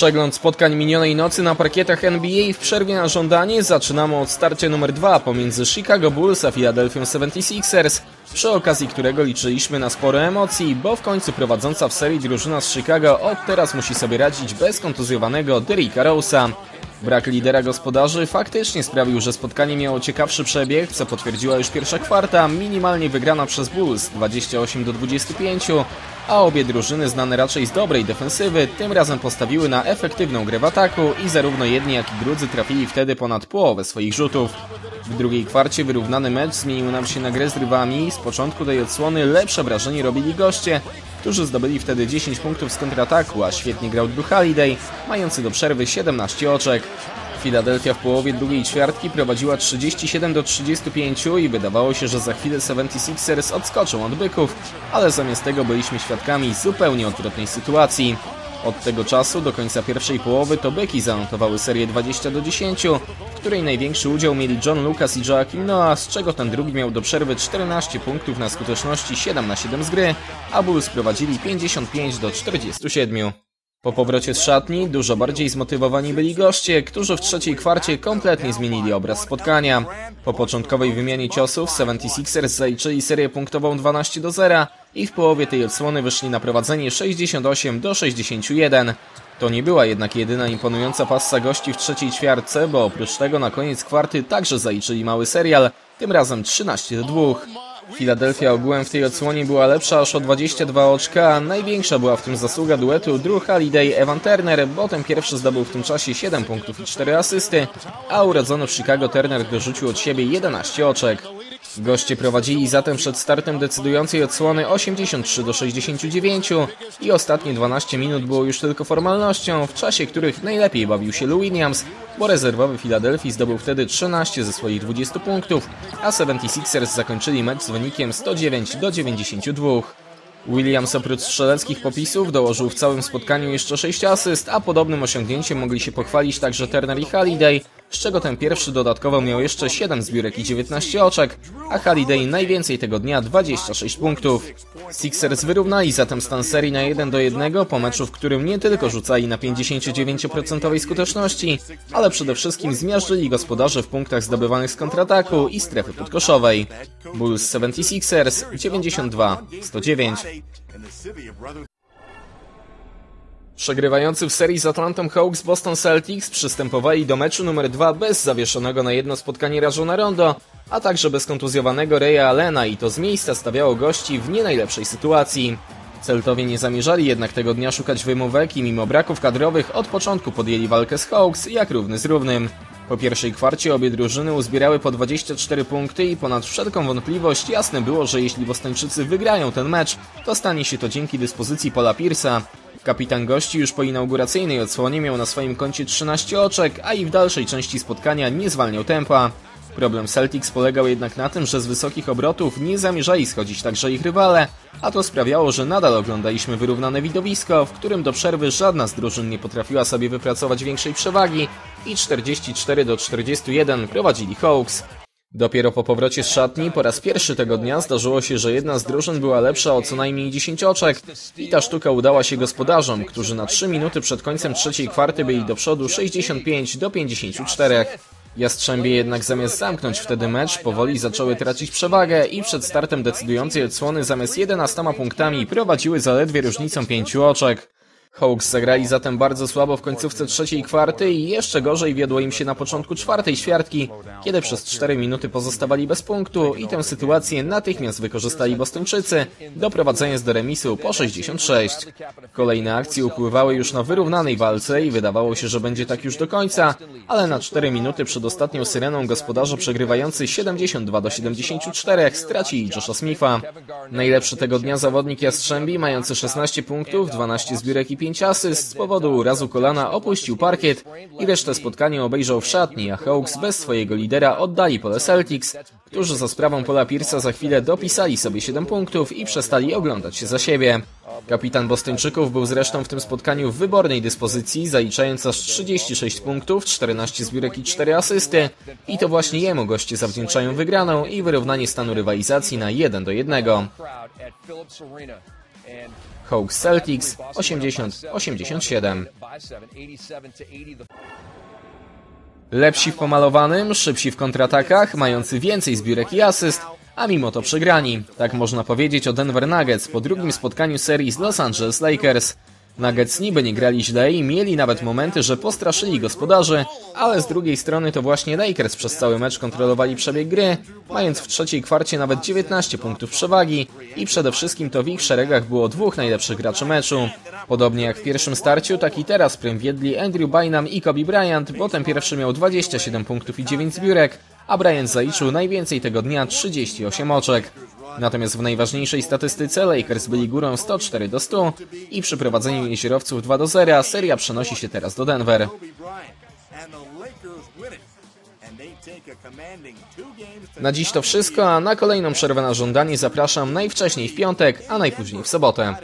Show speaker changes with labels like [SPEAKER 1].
[SPEAKER 1] Przegląd spotkań minionej nocy na parkietach NBA w przerwie na żądanie zaczynamy od starcia numer 2 pomiędzy Chicago Bulls a Philadelphia 76ers, przy okazji którego liczyliśmy na sporo emocji, bo w końcu prowadząca w serii drużyna z Chicago od teraz musi sobie radzić bez kontuzjowanego Derricka Rose'a. Brak lidera gospodarzy faktycznie sprawił, że spotkanie miało ciekawszy przebieg, co potwierdziła już pierwsza kwarta, minimalnie wygrana przez Bulls 28 do 25, a obie drużyny znane raczej z dobrej defensywy, tym razem postawiły na efektywną grę w ataku i zarówno jedni jak i drudzy trafili wtedy ponad połowę swoich rzutów. W drugiej kwarcie wyrównany mecz zmienił nam się na grę z rywami, z początku tej odsłony lepsze wrażenie robili goście, którzy zdobyli wtedy 10 punktów z kontrataku, a świetnie grał Drew Holiday, mający do przerwy 17 oczek. Philadelphia w połowie drugiej ćwiartki prowadziła 37 do 35 i wydawało się, że za chwilę 76ers odskoczą od byków, ale zamiast tego byliśmy świadkami zupełnie odwrotnej sytuacji. Od tego czasu do końca pierwszej połowy to byki zanotowały serię 20 do 10, w której największy udział mieli John Lucas i Joakim Noah, z czego ten drugi miał do przerwy 14 punktów na skuteczności 7 na 7 z gry, a Bulls prowadzili 55 do 47. Po powrocie z szatni dużo bardziej zmotywowani byli goście, którzy w trzeciej kwarcie kompletnie zmienili obraz spotkania. Po początkowej wymianie ciosów 76ers zaliczyli serię punktową 12 do 0 i w połowie tej odsłony wyszli na prowadzenie 68 do 61. To nie była jednak jedyna imponująca passa gości w trzeciej ćwiartce, bo oprócz tego na koniec kwarty także zaliczyli mały serial, tym razem 13 do 2. Philadelphia ogółem w tej odsłonie była lepsza aż o 22 oczka, a największa była w tym zasługa duetu Drew Holiday Evan Turner, bo ten pierwszy zdobył w tym czasie 7 punktów i 4 asysty, a urodzony w Chicago Turner dorzucił od siebie 11 oczek. Goście prowadzili zatem przed startem decydującej odsłony 83 do 69 i ostatnie 12 minut było już tylko formalnością, w czasie których najlepiej bawił się Lou Williams, bo rezerwowy Philadelphia zdobył wtedy 13 ze swoich 20 punktów, a 76ers zakończyli mecz z wynikiem 109 do 92. Williams oprócz strzeleckich popisów dołożył w całym spotkaniu jeszcze 6 asyst, a podobnym osiągnięciem mogli się pochwalić także Turner i Halliday, z czego ten pierwszy dodatkowo miał jeszcze 7 zbiórek i 19 oczek, a Halliday najwięcej tego dnia 26 punktów. Sixers wyrównali zatem stan serii na 1 do 1 po meczu, w którym nie tylko rzucali na 59% skuteczności, ale przede wszystkim zmiażdżyli gospodarze w punktach zdobywanych z kontrataku i strefy podkoszowej. Bulls 76ers 92-109. Przegrywający w serii z Atlantą Hawks Boston Celtics przystępowali do meczu numer 2 bez zawieszonego na jedno spotkanie Rajona Rondo, a także bez kontuzjowanego Raya Allena i to z miejsca stawiało gości w nie najlepszej sytuacji. Celtowie nie zamierzali jednak tego dnia szukać wymówek i mimo braków kadrowych od początku podjęli walkę z Hawks jak równy z równym. Po pierwszej kwarcie obie drużyny uzbierały po 24 punkty i ponad wszelką wątpliwość jasne było, że jeśli Bostończycy wygrają ten mecz, to stanie się to dzięki dyspozycji Paula Pierce'a. Kapitan gości już po inauguracyjnej odsłonie miał na swoim koncie 13 oczek, a i w dalszej części spotkania nie zwalniał tempa. Problem Celtics polegał jednak na tym, że z wysokich obrotów nie zamierzali schodzić także ich rywale, a to sprawiało, że nadal oglądaliśmy wyrównane widowisko, w którym do przerwy żadna z drużyn nie potrafiła sobie wypracować większej przewagi i 44 do 41 prowadzili Hawks. Dopiero po powrocie z szatni po raz pierwszy tego dnia zdarzyło się, że jedna z drużyn była lepsza o co najmniej 10 oczek i ta sztuka udała się gospodarzom, którzy na 3 minuty przed końcem trzeciej kwarty byli do przodu 65 do 54. Jastrzębie jednak zamiast zamknąć wtedy mecz, powoli zaczęły tracić przewagę i przed startem decydującej odsłony zamiast 11 punktami prowadziły zaledwie różnicą 5 oczek. Hawks zagrali zatem bardzo słabo w końcówce trzeciej kwarty i jeszcze gorzej wiodło im się na początku czwartej ćwiartki, kiedy przez 4 minuty pozostawali bez punktu i tę sytuację natychmiast wykorzystali Bostończycy, doprowadzając do remisu po 66. Kolejne akcje upływały już na wyrównanej walce i wydawało się, że będzie tak już do końca, ale na 4 minuty przed ostatnią syreną gospodarze przegrywający 72 do 74 stracili Josha Smitha. Najlepszy tego dnia zawodnik Jastrzębi, mający 16 punktów, 12 zbiórek i 5 asyst z powodu urazu kolana opuścił parkiet i resztę spotkania obejrzał w szatni, a Hawks bez swojego lidera oddali pole Celtics, którzy za sprawą Pola Pierce'a za chwilę dopisali sobie 7 punktów i przestali oglądać się za siebie. Kapitan Bostończyków był zresztą w tym spotkaniu w wybornej dyspozycji, zaliczając aż 36 punktów, 14 zbiórek i 4 asysty i to właśnie jemu goście zawdzięczają wygraną i wyrównanie stanu rywalizacji na 1 do 1. Hawks Celtics 80-87. Lepsi w pomalowanym, szybsi w kontratakach, mający więcej zbiórek i asyst, a mimo to przegrani. Tak można powiedzieć o Denver Nuggets po drugim spotkaniu serii z Los Angeles Lakers. Nuggets niby nie grali źle i mieli nawet momenty, że postraszyli gospodarzy, ale z drugiej strony to właśnie Lakers przez cały mecz kontrolowali przebieg gry, mając w trzeciej kwarcie nawet 19 punktów przewagi i przede wszystkim to w ich szeregach było dwóch najlepszych graczy meczu. Podobnie jak w pierwszym starciu, tak i teraz prym wiedli Andrew Bynum i Kobe Bryant, bo ten pierwszy miał 27 punktów i 9 zbiórek, a Bryant zaliczył najwięcej tego dnia 38 oczek. Natomiast w najważniejszej statystyce Lakers byli górą 104 do 100 i przy prowadzeniu jeziorowców 2 do 0 seria przenosi się teraz do Denver. Na dziś to wszystko, a na kolejną przerwę na żądanie zapraszam najwcześniej w piątek, a najpóźniej w sobotę.